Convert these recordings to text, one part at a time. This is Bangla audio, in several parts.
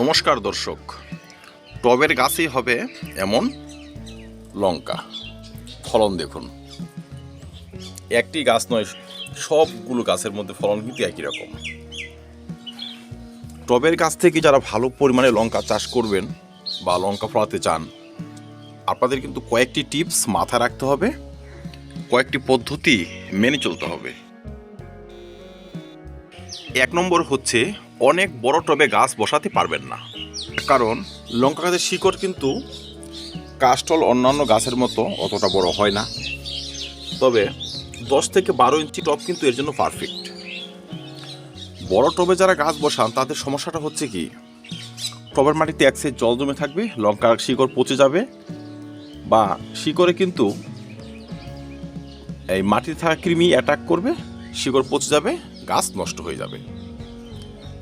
নমস্কার দর্শক। টবের গাছেই হবে এমন লঙ্কা। ফলন দেখুন। একটি গাছ নয়, সবগুলো গাছের মধ্যে ফলন কিন্তু একই রকম। টবের গাছ থেকে যারা ভালো পরিমাণে লঙ্কা চাষ করবেন বা লঙ্কা ফলাতে চান, আপনাদের কিন্তু কয়েকটি টিপস মাথায় রাখতে হবে, কয়েকটি পদ্ধতি মেনে চলতে হবে। এক নম্বর হচ্ছে অনেক বড় টবে গাছ বসাতে পারবেন না। কারণ লঙ্কা গাছের শিকড় কিন্তু কাস্টল অন্যান্য গাছের মতো অতটা বড় হয় না। তবে দশ থেকে বারো ইঞ্চি টব কিন্তু এর জন্য পারফেক্ট বড় টবে যারা গাছ বসান, তাদের সমস্যাটা হচ্ছে কি? টবের মাটিতে এক সাইড জল জমে থাকবে, লঙ্কার শিকড় পচে যাবে বা শিকড়ে কিন্তু এই মাটিতে থাকা কৃমি অ্যাটাক করবে, শিকড় পচে যাবে, গাছ নষ্ট হয়ে যাবে।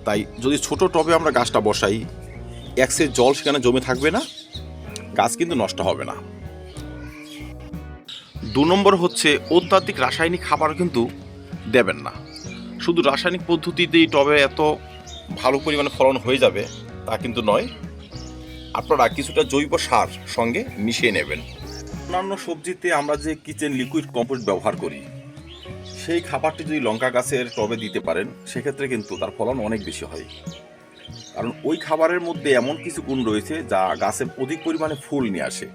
তাই যদি ছোট টবে আমরা গাছটা বসাই সেট জল সেখানে জমে থাকবে না, গাছ কিন্তু নষ্ট হবে না। দু নম্বর হচ্ছে, অত্যাধিক রাসায়নিক খাবার কিন্তু দেবেন না। শুধু রাসায়নিক পদ্ধতিতেই টবে এত ভালো পরিমাণে ফলন হয়ে যাবে, তা কিন্তু নয়। আপনারা কিছুটা জৈব সার সঙ্গে মিশিয়ে নেবেন। অন্যান্য সবজিতে আমরা যে কিচেন লিকুইড কম্পোস্ট ব্যবহার করি সেই খাবারটি যদি লঙ্কা গাছের টবে দিতে পারেন, সেক্ষেত্রে কিন্তু তার ফলন অনেক বেশি হয়। কারণ ওই খাবারের মধ্যে এমন কিছু গুণ রয়েছে যা গাছে অধিক পরিমাণে ফুল নিয়ে আসে।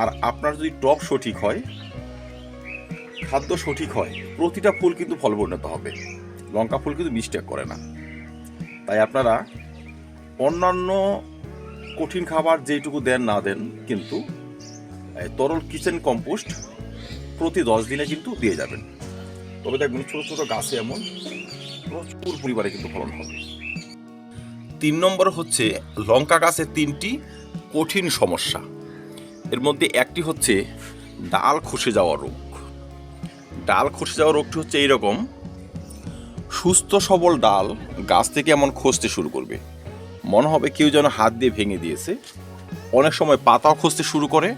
আর আপনার যদি টব সঠিক হয়, খাদ্য সঠিক হয়, প্রতিটা ফুল কিন্তু ফল পরিণত হবে। লঙ্কা ফুল কিন্তু মিস্টেক করে না। তাই আপনারা অন্যান্য কঠিন খাবার যেইটুকু দেন না দেন, কিন্তু তরল কিচেন কম্পোস্ট প্রতি দশ দিনে কিন্তু দিয়ে যাবেন। তবে দেখবেন ছোট ছোট গাছে এমন, প্রচুর পরিমাণে কিন্তু ফলন হবে। তিন নম্বর হচ্ছে, লঙ্কা গাছের তিনটি কঠিন সমস্যা। এর মধ্যে একটি হচ্ছে ডাল খসে যাওয়া রোগ। ডাল খসে যাওয়া রোগটি হচ্ছে এইরকম, সুস্থ সবল ডাল গাছ থেকে এমন খসতে শুরু করবে। মনে হবে কেউ যেন হাত দিয়ে ভেঙে দিয়েছে। অনেক সময় পাতাও খসতে শুরু করে,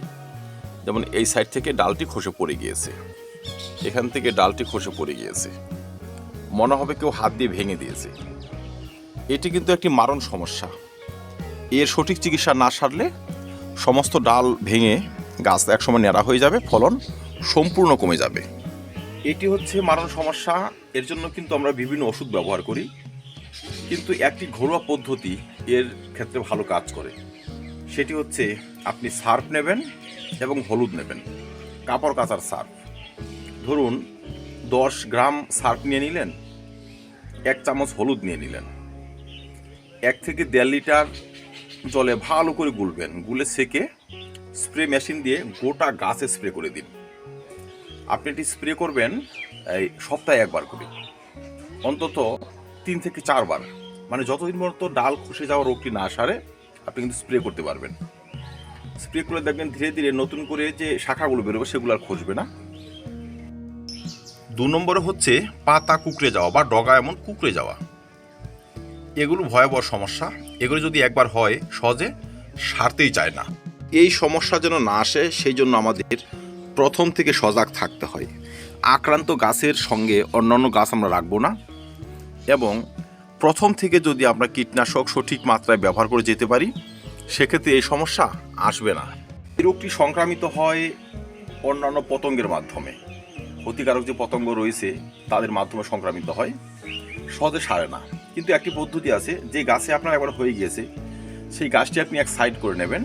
যেমন এই সাইড থেকে ডালটি খসে পড়ে গিয়েছে। এখান থেকে ডালটি খসে পড়ে গিয়েছে। মনে হবে কেউ হাত দিয়ে ভেঙে দিয়েছে। এটি কিন্তু একটি মারণ সমস্যা। এর সঠিক চিকিৎসা না সারলে সমস্ত ডাল ভেঙে গাছ একসময় ন্যাড়া হয়ে যাবে, ফলন সম্পূর্ণ কমে যাবে। এটি হচ্ছে মারণ সমস্যা। এর জন্য কিন্তু আমরা বিভিন্ন ওষুধ ব্যবহার করি। কিন্তু একটি ঘরোয়া পদ্ধতি এর ক্ষেত্রে ভালো কাজ করে। সেটি হচ্ছে আপনি সার্ফ নেবেন এবং হলুদ নেবেন, কাপড় কাচার সার্ফ। ধরুন, দশ গ্রাম সার্ফ নিয়ে নিলেন, এক চামচ হলুদ নিয়ে নিলেন। এক থেকে দেড় লিটার জলে ভালো করে গুলবেন, গুলে সেকে স্প্রে মেশিন দিয়ে গোটা গাছে স্প্রে করে দিন। আপনি এটি স্প্রে করবেন, এই সপ্তাহে একবার করে। অন্তত তিন থেকে চারবার। মানে যতদিন পর্যন্ত ডাল খসে যাওয়া রোগটি না সারে, আপনি কিন্তু স্প্রে করতে পারবেন। স্প্রে করে দেখবেন ধীরে ধীরে নতুন করে যে শাখাগুলো বেরোবে, সেগুলো আর খসবে না। দু নম্বরে হচ্ছে পাতা কুকড়ে যাওয়া বা ডগা এমন কুকড়ে যাওয়া। এগুলো ভয়াবহ সমস্যা। এগুলো যদি একবার হয়, সহজে সারতেই চায় না। এই সমস্যা যেন না আসে, সেই জন্য আমাদের প্রথম থেকে সজাগ থাকতে হয়। আক্রান্ত গাছের সঙ্গে অন্যান্য গাছ আমরা রাখব না এবং প্রথম থেকে যদি আমরা কীটনাশক সঠিক মাত্রায় ব্যবহার করে যেতে পারি, সেক্ষেত্রে এই সমস্যা আসবে না। এই রোগটি সংক্রামিত হয় অন্যান্য পতঙ্গের মাধ্যমে। ক্ষতিকারক যে পতঙ্গ রয়েছে, তাদের মাধ্যমে সংক্রামিত হয়। সহজে সারে না। কিন্তু একটি পদ্ধতি আছে, যে গাছে আপনার একবার হয়ে গিয়েছে, সেই গাছটি আপনি এক সাইড করে নেবেন।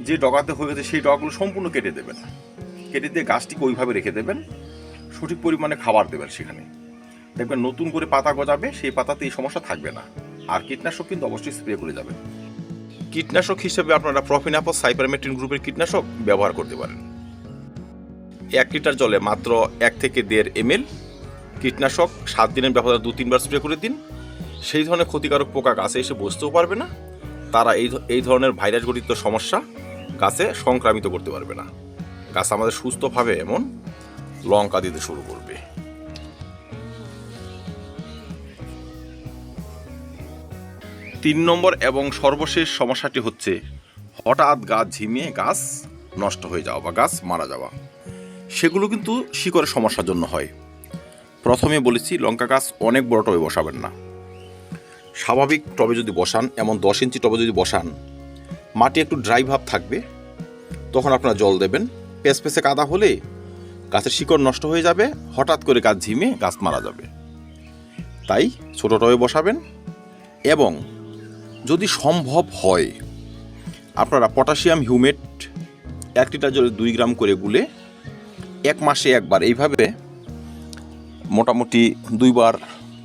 যে ডগাতে হয়ে গেছে, সেই ডগাগুলো সম্পূর্ণ কেটে দেবেন। কেটে দিয়ে গাছটিকে ওইভাবে রেখে দেবেন। সঠিক পরিমাণে খাবার দেবেন সেখানে। দেখবেন নতুন করে পাতা গজাবে, সেই পাতাতে এই সমস্যা থাকবে না। আর কীটনাশক কিন্তু অবশ্যই স্প্রে করে যাবেন। কীটনাশক হিসেবে আপনারা প্রফিনাপস সাইপারমেট্রিন গ্রুপের কীটনাশক ব্যবহার করতে পারেন। এক লিটার জলে মাত্র এক থেকে দেড় এমএল কীটনাশক, সাত দিনের ব্যবহার দু, তিনবার স্প্রে করে দিন। সেই ধরনের ক্ষতিকারক পোকা গাছে এসে বসতেও পারবে না। তারা এই এই ধরনের ভাইরাস গঠিত সমস্যা গাছে সংক্রামিত করতে পারবে না। গাছ আমাদের সুস্থভাবে এমন লঙ্কা দিতে শুরু করবে। তিন নম্বর এবং সর্বশেষ সমস্যাটি হচ্ছে, হঠাৎ গাছ ঝিমিয়ে গাছ নষ্ট হয়ে যাওয়া বা গাছ মারা যাওয়া। সেগুলো কিন্তু শিকড়ের সমস্যার জন্য হয়। প্রথমে বলেছি, লঙ্কা গাছ অনেক বড় টবে বসাবেন না। স্বাভাবিক টবে যদি বসান, এমন দশ ইঞ্চি টবে যদি বসান, মাটি একটু ড্রাই ভাব থাকবে, তখন আপনারা জল দেবেন। পেস পেসে কাদা হলে গাছের শিকড় নষ্ট হয়ে যাবে, হঠাৎ করে গাছ ঝিমে গাছ মারা যাবে। তাই ছোটো টবে বসাবেন এবং যদি সম্ভব হয়, আপনারা পটাশিয়াম হিউমেট এক লিটার জলে দুই গ্রাম করে গুলে এক মাসে একবার। এইভাবে মোটামুটি দুইবার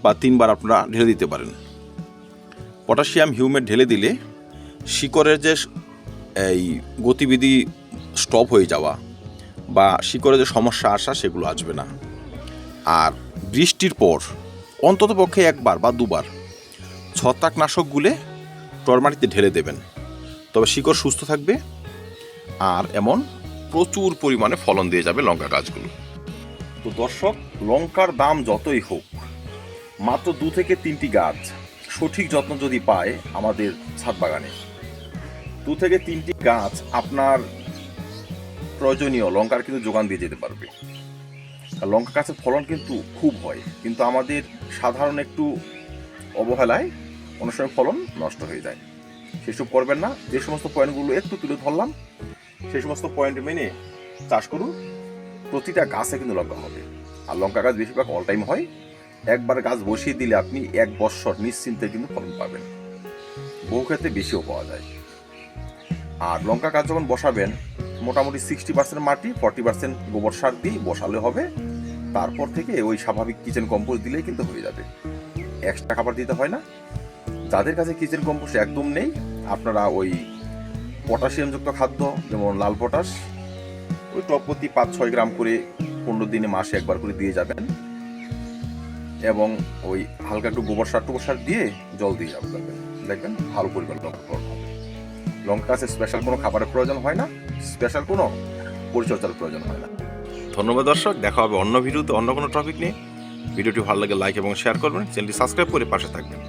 বা তিনবার আপনারা ঢেলে দিতে পারেন। পটাশিয়াম হিউমেট ঢেলে দিলে শিকড়ের যে এই গতিবিধি স্টপ হয়ে যাওয়া বা শিকড়ে যে সমস্যা আসা সেগুলো আসবে না। আর বৃষ্টির পর অন্তত পক্ষে একবার বা দুবার ছত্রাকনাশক গুলে টরমাটিতে ঢেলে দেবেন। তবে শিকড় সুস্থ থাকবে। আর এমন প্রচুর পরিমাণে ফলন দিয়ে যাবে লঙ্কা গাছগুলো। তো দর্শক, লঙ্কার দাম যতই হোক, মাত্র দু থেকে তিনটি গাছ সঠিক যত্ন যদি পায় আমাদের ছাদ বাগানে। দু থেকে তিনটি গাছ আপনার প্রয়োজনীয়, লঙ্কার কিন্তু যোগান দিয়ে যেতে পারবে। লঙ্কা গাছের ফলন কিন্তু খুব হয়, কিন্তু আমাদের সাধারণ একটু অবহেলায় অনেক সময় ফলন নষ্ট হয়ে যায়। সেসব করবেন না, যে সমস্ত পয়েন্টগুলো একটু তুলে ধরলাম সেই সমস্ত পয়েন্ট মেনে চাষ করুন। প্রতিটা গাছে কিন্তু লঙ্কা হবে। আর লঙ্কা গাছ বেশিরভাগ অল টাইম হয়। একবার গাছ বসিয়ে দিলে আপনি এক বছর নিশ্চিন্তে কিন্তু ফলন পাবেন। বহু ক্ষেত্রে বেশিও পাওয়া যায়। আর লঙ্কা গাছ যখন বসাবেন, মোটামুটি সিক্সটি পার্সেন্ট মাটি ফর্টি পার্সেন্ট গোবর সার দিয়ে বসালে হবে। তারপর থেকে ওই স্বাভাবিক কিচেন কম্পোস্ট দিলেই কিন্তু হয়ে যাবে। এক্সট্রা খাবার দিতে হয় না। যাদের কাছে কিচেন কম্পোস্ট একদম নেই, আপনারা ওই পটাশিয়ামযুক্ত খাদ্য, যেমন লাল পটাশ, ওই টপ প্রতি পাঁচ ছয় গ্রাম করে পনেরো দিনে মাসে একবার করে দিয়ে যাবেন। এবং ওই হালকা একটু গোবর সার টোবর সার দিয়ে জল দিয়ে যাবেন। দেখবেন ভালো পরিমাণ লঙ্কা ফলন হবে। লঙ্কা গাছে স্পেশাল কোনো খাবারের প্রয়োজন হয় না। স্পেশাল কোনো পরিচর্যার প্রয়োজন হয় না। ধন্যবাদ দর্শক, দেখা হবে অন্য ভিডিওতে অন্য কোনো টপিক নিয়ে। ভিডিওটি ভালো লাগে লাইক এবং শেয়ার করবেন। চ্যানেলটি সাবস্ক্রাইব করে পাশে থাকবেন।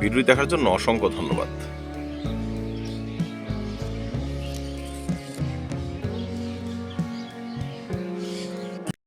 ভিডিওটি দেখার জন্য অসংখ্য ধন্যবাদ।